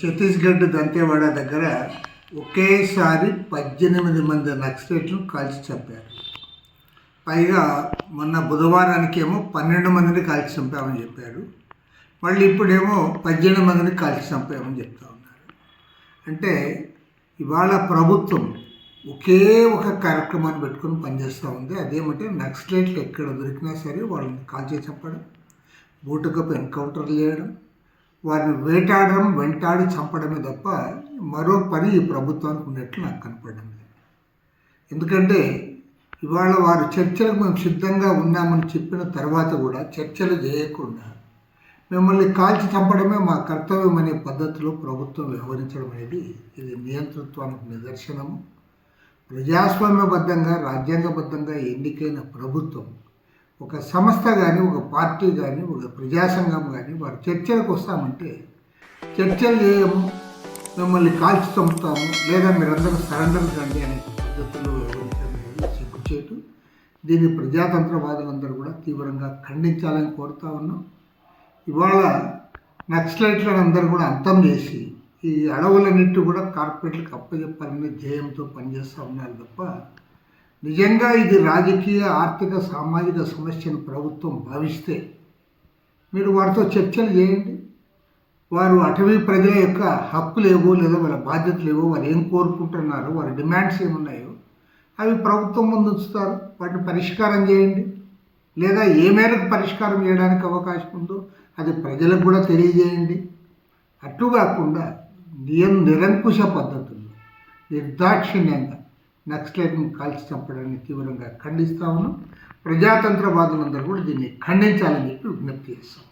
ఛత్తీస్గఢ్ దంతేవాడ దగ్గర ఒకేసారి పద్దెనిమిది మంది నక్సలైట్లను కాల్చి చంపారు. పైగా మొన్న బుధవారానికేమో పన్నెండు మందిని కాల్చి చంపామని చెప్పారు. మళ్ళీ ఇప్పుడేమో పద్దెనిమిది మందిని కాల్చి చంపామని చెప్తా ఉన్నారు. అంటే ఇవాళ ప్రభుత్వం ఒకే ఒక కార్యక్రమాన్ని పెట్టుకొని పనిచేస్తూ ఉంది. అదేమంటే నక్సలైట్లు ఎక్కడ దొరికినా సరే వాళ్ళని కాల్చి చంపడం బూటకపు ఎన్కౌంటర్లు చేయడం వారిని వేటాడడం వెంటాడి చంపడమే తప్ప మరో పని ఈ ప్రభుత్వానికి ఉన్నట్లు నాకు కనపడడం లేదు. ఎందుకంటే ఇవాళ వారు చర్చలకు మేము సిద్ధంగా ఉన్నామని చెప్పిన తర్వాత కూడా చర్చలు చేయకుండా మిమ్మల్ని కాల్చి చంపడమే మా కర్తవ్యం అనే పద్ధతిలో ప్రభుత్వం వ్యవహరించడం అనేది ఇది నియంతృత్వానికి నిదర్శనము. ప్రజాస్వామ్యబద్ధంగా రాజ్యాంగబద్ధంగా ఎన్నికైన ప్రభుత్వం ఒక సంస్థ కానీ ఒక పార్టీ కానీ ఒక ప్రజాసంఘం కానీ వారు చర్చలకు వస్తామంటే చర్చలు చేయము మిమ్మల్ని కాల్చి చంపుతాము లేదా మీరందరూ సరెండర్ కండి అనే పద్ధతుల్లో అనేది సిగ్గుచేటు. దీన్ని ప్రజాతంత్రవాదులందరూ కూడా తీవ్రంగా ఖండించాలని కోరుతా ఉన్నాం. ఇవాళ నక్సలైట్లందరూ కూడా అంతం చేసి ఈ అడవులన్నిటి కూడా కార్పొరేట్లకు అప్పచెప్పాలనే ధ్యేయంతో పనిచేస్తూ ఉన్నారు తప్ప నిజంగా ఇది రాజకీయ ఆర్థిక సామాజిక సమస్యను ప్రభుత్వం భావిస్తే మీరు వారితో చర్చలు చేయండి. వారు అటవీ ప్రజల యొక్క హక్కులు ఏవో లేదా వాళ్ళ బాధ్యతలు ఏవో వారు ఏం కోరుకుంటున్నారు వారి డిమాండ్స్ ఏమున్నాయో అవి ప్రభుత్వం ముందు ఉంచుతారు. వాటిని పరిష్కారం చేయండి. లేదా ఏ మేరకు పరిష్కారం చేయడానికి అవకాశం ఉందో అది ప్రజలకు కూడా తెలియజేయండి. అట్టు కాకుండా నియం నిరంకుశ పద్ధతుల్లో నిర్దాక్షిణ్యంగా నక్సలైట్ని కాల్చి చంపడాన్ని తీవ్రంగా ఖండిస్తా ఉన్నాం. ప్రజాతంత్రవాదులందరూ కూడా దీన్ని ఖండించాలని చెప్పి విజ్ఞప్తి చేస్తాం.